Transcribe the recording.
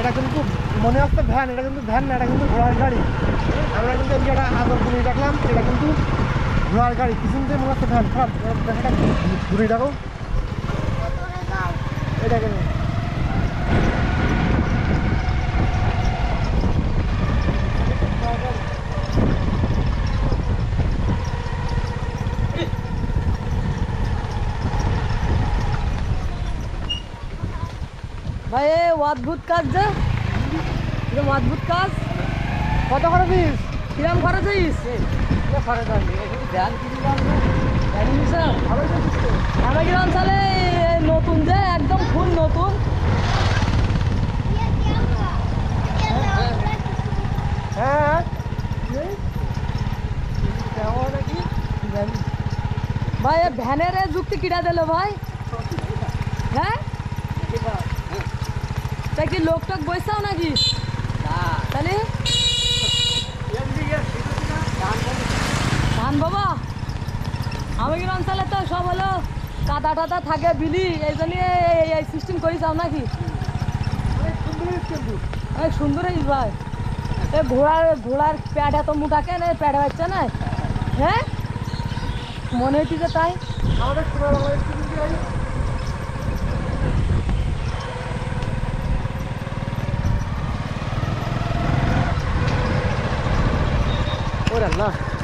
এটা কিন্তু মনে হচ্ছে ভ্যান, এটা কিন্তু ভ্যান না, এটা কিন্তু ঘোড়ার গাড়ি। আমরা কিন্তু এই একটা আদর ঘুরিয়ে রাখলাম, এটা কিন্তু ঘোড়ার গাড়ি। পিছন মনে হচ্ছে ভ্যান, খারাপ। ঘুরিয়ে রাখো এটা কেন ভাই অদ্ভুত কাজ যে। এরকম অদ্ভুত কাজ। কত করে দিস? কিরম খরচ হইস খরচ ধ্যান কিছু কিরম নতুন যে একদম ফুল নতুন। হ্যাঁ কেমন ভাই এ ভ্যানের যুক্তি কিটা দিল ভাই? হ্যাঁ? তা কি লোক টোক বসছাও নাকি? তাহলে? ধান বাবা, আমি কিরম সালে তো সব হলো কাদা টাদা থাকে বিলি, এই জন্য এই সিস্টেম করি যাও নাকি? অনেক সুন্দর হয়েছে ভাই। এ ঘোড়ার ঘোড়ার প্যাড এত মোটা কেন? এই প্যাড হচ্ছে না হ্যাঁ? মনে হচ্ছে তাই। আমাদের por Allah